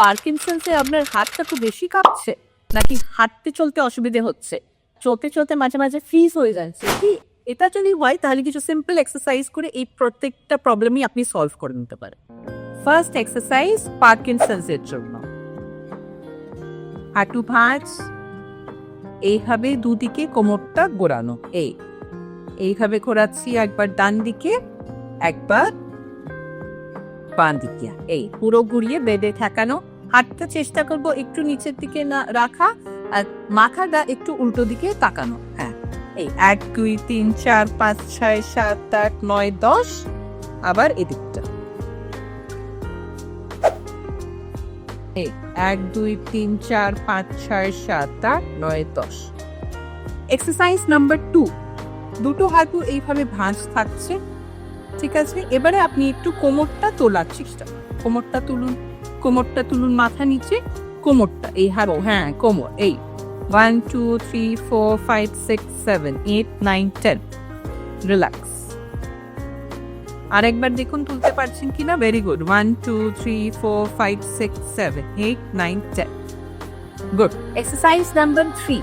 পার্কিনসন্সে আপনার হাতটা খুব বেশি কাঁপছে, নাকি হাঁটতে চলতে অসুবিধে হচ্ছে? চলতে চলতে মাঝে মাঝে ফ্রিজ হয়ে যাচ্ছে কি এটা যদি হয়, তাহলে কিছু সিম্পল এক্সারসাইজ করে এই প্রত্যেকটা প্রবলেমই আপনি সলভ করে নিতে পারেন। ফার্স্ট এক্সারসাইজ পার্কিনসন্সের জন্য। হাঁটু ভাঁজ। এইভাবে দুদিকে কোমরটা ঘোরানো এই। এইভাবে ঘোরাচ্ছি একবার ডান দিকে একবার বাঁ দিকে এই পুরো ঘুরিয়ে বেডে ঠেকানো। হাঁটতে চেষ্টা করব একটু নিচের দিকে না রাখা, আর মাথাটা একটু উল্টো দিকে তাকানো। হ্যাঁ এই এক, দুই, তিন, চার, পাঁচ, ছয়, সাত, আট, নয়, দশ, আবার এদিকটা। এই এক, দুই, তিন, চার, পাঁচ, ছয়, সাত, আট, নয়, দশ। এক্সারসাইজ নাম্বার টু দুটো হাঁটু এইভাবে ভাঁজ থাকছে। ঠিক আছে? এবারে আপনি একটু কোমরটা তোলার চেষ্টা কোমরটা তুলুন কোমরটা তুলুন মাথা নিচে, কোমরটা, এই হারো হ্যাঁ কোমর, এই। One two three four five six seven eight nine ten relax আরেকবার দেখুন, তুলতে পারছেন কিনা? Very good one two three four five six seven eight nine ten good exercise number three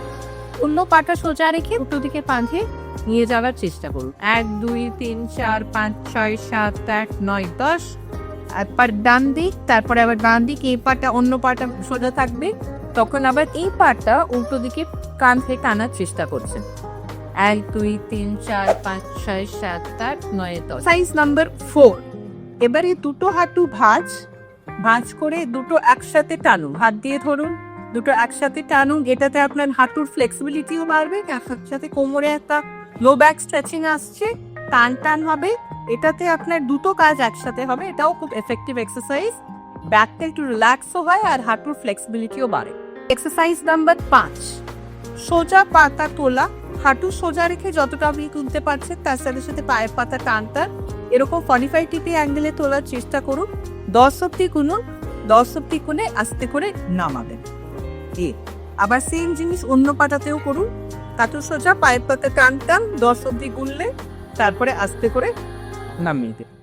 অন্য পাটা সোজা রেখে উল্টো দিকে বাঁধে নিয়ে যাওয়ার চেষ্টা করুন। এক, দুই, তিন, চার, পাঁচ, ছয়, সাত, আট, নয়, দশ। একবার ডান দিক, তারপরে আবার ডান দিক, এই পাটা অন্য পাটা সোজা থাকবে। তখন আবার এই পাটা উল্টো দিকে কান থেকে টানার চেষ্টা করছেন। এক, দুই, তিন, চার, পাঁচ, ছয়, সাত, আট, নয়, দশ। Size number four. এবারে দুটো হাঁটু ভাঁজ ভাঁজ করে দুটো একসাথে টানুন। হাত দিয়ে ধরুন, দুটো একসাথে টানুন। এটাতে আপনার হাঁটুর ফ্লেক্সিবিলিটিও বাড়বে, একসাথে কোমরে একটা লো ব্যাক স্ট্রেচিং আসছে, টান টান হবে, এটাতে আপনার দুটো কাজ একসাথে হবে, এটাও খুব এফেক্টিভ এক্সারসাইজ ব্যাকটা একটু রিল্যাক্সও হয় আর হাঁটুর ফ্লেক্সিবিলিটিও বাড়ে। এক্সারসাইজ নাম্বার পাঁচ। সোজা পাতা তোলা। হাঁটু সোজা রেখে যতটা আপনি তুলতে পারছেন, তার সাথে সাথে পায়ের পাতা টান টান। এরকম ফর্টি ফাইভ ডিগ্রি অ্যাঙ্গেলে তোলার চেষ্টা করুন। দশ অব্দি গুনুন, দশ অব্দি গুনে আস্তে করে নামাবেন। এ, আবার সেম জিনিস অন্য পাটাতেও করুন। হাঁটু সোজা পায়ের পাতা টান টান দশ অব্দি গুনলে তারপরে আস্তে করে নামিয়ে দেবেন